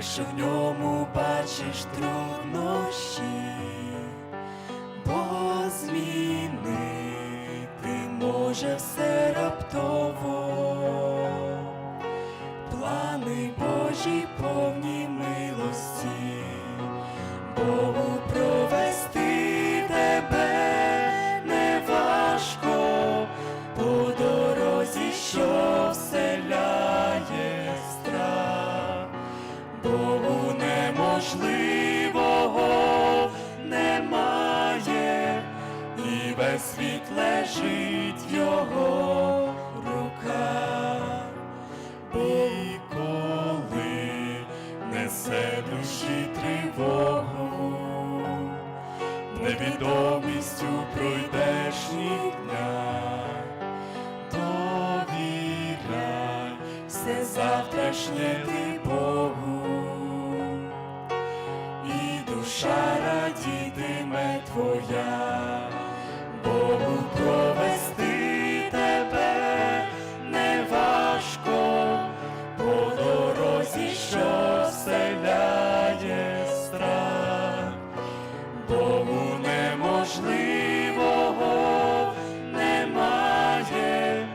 якщо в ньому бачиш труднощі, бо змінити може все раптово. Плани Божі неможливого немає, і весь світ лежить в його руках. І коли несе душі тривогу, невідомістю пройдешніх днях, довіряй все завтрашнє ти твоя, Богу провести тебе не важко по дорозі, що вселяє страх, Богу неможливого немає,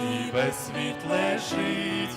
і весь світ лежить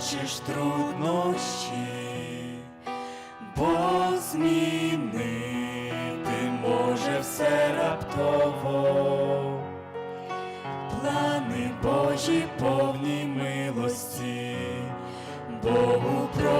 ньому бачиш труднощі, бо змінити може все раптово. Плани Божі повні милості, Богу провести